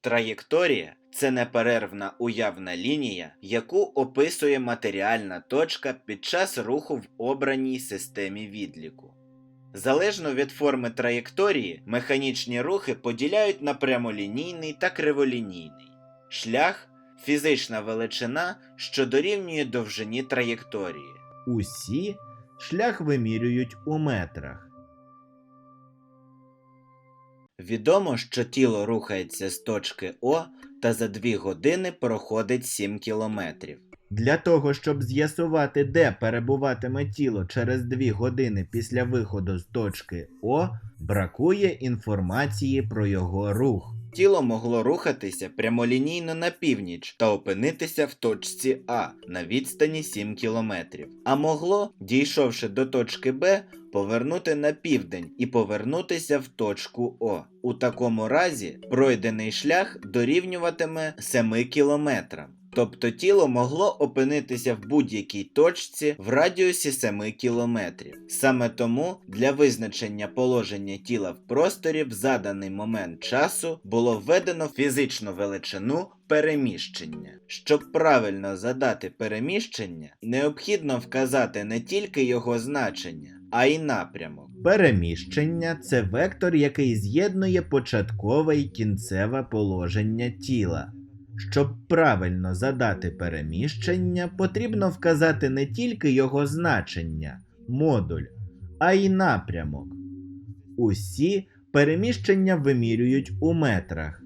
Траєкторія це неперервна уявна лінія, яку описує матеріальна точка під час руху в обраній системі відліку. Залежно від форми траєкторії, механічні рухи поділяють на прямолінійний та криволінійний. Шлях фізична величина, що дорівнює довжині траєкторії. Усі шлях вимірюють у метрах. Відомо, що тіло рухається з точки О та за 2 години проходить 7 кілометрів. Для того, щоб з'ясувати, де перебуватиме тіло через 2 години після виходу з точки О, бракує інформації про його рух. Тіло могло рухатися прямолінійно на північ та опинитися в точці А на відстані 7 кілометрів, а могло, дійшовши до точки Б, повернути на південь і повернутися в точку О. У такому разі пройдений шлях дорівнюватиме 7 кілометрам. Тобто тіло могло опинитися в будь-якій точці в радіусі 7 кілометрів. Саме тому для визначення положення тіла в просторі в заданий момент часу було введено фізичну величину переміщення. Щоб правильно задати переміщення, необхідно вказати не тільки його значення, а й напрямок. Переміщення це вектор, який з'єднує початкове і кінцеве положення тіла. Щоб правильно задати переміщення, потрібно вказати не тільки його значення, модуль, а й напрямок. Усі переміщення вимірюють у метрах.